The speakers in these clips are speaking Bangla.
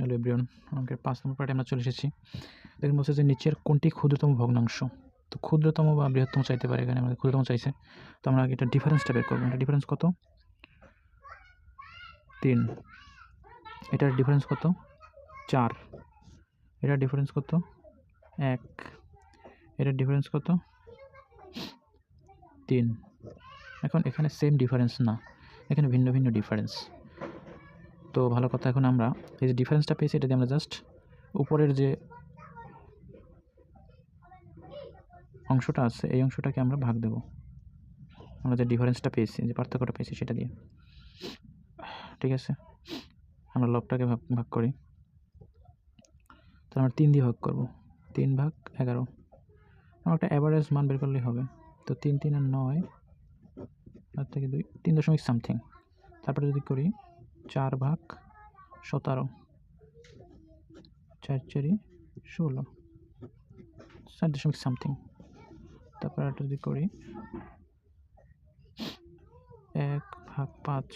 হ্যালো এভরিওয়ান অঙ্কের পাঁচ নম্বর পার্টে আমরা চলে এসেছি। দেখুন বলছে যে নিচের কোনটি ক্ষুদ্রতম ভগ্নাংশ? তো ক্ষুদ্রতম বা বৃহত্তম চাইতে পারে এখানে, আমাদের ক্ষুদ্রতম চাইছে। তো আমরা এটা ডিফারেন্সটা বের করব। এটা ডিফারেন্স কত? তিন। এটার ডিফারেন্স কত? চার। এটার ডিফারেন্স কত? এক। এটার ডিফারেন্স কত? তিন। এখন এখানে সেম ডিফারেন্স না। এখানে ভিন্ন ভিন্ন ডিফারেন্স তো ভালো কথা এখন আমরা, এই যে ডিফারেন্সটা পেয়েছি এটা দিয়ে আমরা জাস্ট উপরের যে অংশটা আছে, এই অংশটাকে আমরা ভাগ দেব। আমরা যে ডিফারেন্সটা পেয়েছি, যে পার্থক্যটা পেয়েছি সেটা দিয়ে। ঠিক আছে? আমরা লবটাকে ভাগ ভাগ করি। তো আমরা তিন দিয়ে ভাগ করব। তিন ভাগ এগারো। আমার একটা অ্যাভারেজ মান বের করলেই হবে। তো তিন তিন আর নয় তার থেকে দুই, তিন দশমিক সামথিং তারপরে যদি করি চার ভাগ সতেরো। চার চারি ষোলো। চার দশমিক সামথিং তারপরে একটা যদি করি, এক ভাগ পাঁচ।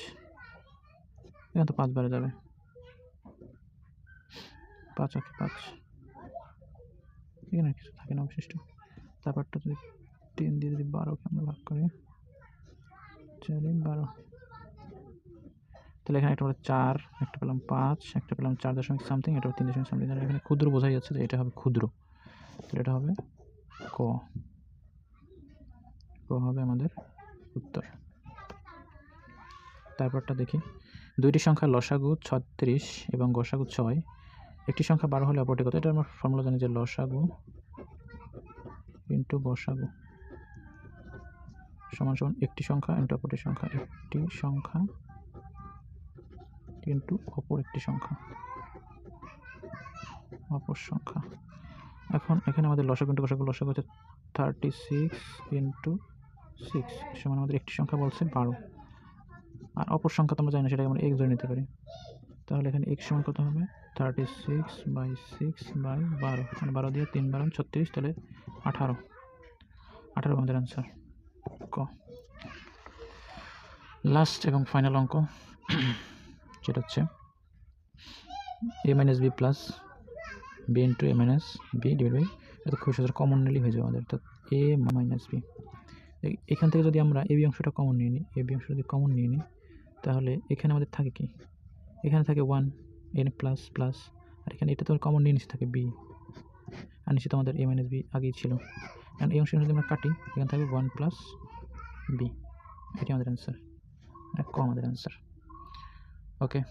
এখানে তো পাঁচ বারে যাবে। পাঁচ ওকে পাঁচ। এখানে কিছু থাকে না অবশিষ্ট। তারপরটা যদি তিন দিয়ে যদি বারোকে আমরা ভাগ করি, চারি বারো। তাহলে এখানে একটা হলো চার, একটা পেলাম পাঁচ, একটা পেলাম চার দশমিক সামথিং এটা তিন দশমিক সামথিং তাহলে এখানে ক্ষুদ্র বোঝাই যাচ্ছে যে এটা হবে ক্ষুদ্র। তাহলে এটা হবে ক। ক হবে আমাদের উত্তর। তারপরটা দেখি। দুইটি সংখ্যা লসাগু ছত্রিশ এবং গসাগু ছয়। একটি সংখ্যা বারো হলে অপরটি কত? এটা আমরা ফর্মুলা জানি যে লসাগু ইন্টু গসাগু। সমান সমান একটি সংখ্যা ইন্টু অপরটি সংখ্যা। একটি সংখ্যা ইন্টু অপর একটি সংখ্যা। অপর সংখ্যা। এখন এখানে আমাদের লসাগু ইন্টু গসাগু লসাগু হচ্ছে থার্টি সিক্স ইন্টু সিক্স সমান আমাদের একটি সংখ্যা বলছে বারো। আর অপর সংখ্যা তো আমরা জানি না, সেটাকে আমরা এক্স ধরে নিতে পারি। তাহলে এখানে এক্স সমান কত হবে? Thirty six by six by বারো। মানে বারো দিয়ে তিন বারো, ছত্রিশ, তাহলে আঠারো। আঠারো আমাদের অ্যান্সার ক। লাস্ট এবং ফাইনাল অঙ্ক। যেটা হচ্ছে। A minus B plus B into A minus B divide by এটা খুব সহজে কমন নিলেই হয়ে যাবে আমাদের। অর্থাৎ এ মাইনাস বি এখান থেকে যদি আমরা এ বি অংশটা কমন নিয়ে নিই এ বি অংশ যদি কমন নিয়ে নিই, তাহলে এখানে আমাদের থাকে কি? এখানে থাকে ওয়ান এন প্লাস প্লাস আর এখানে এটা তো কমন নিয়ে নিচে থাকে বি আর নিচে তো আমাদের এ মাইনাস বি আগেই ছিল। কারণ এই অংশটা যদি আমরা কাটি, এখানে থাকবে ওয়ান প্লাস বি এটি আমাদের অ্যান্সার ক আমাদের অ্যান্সার okay.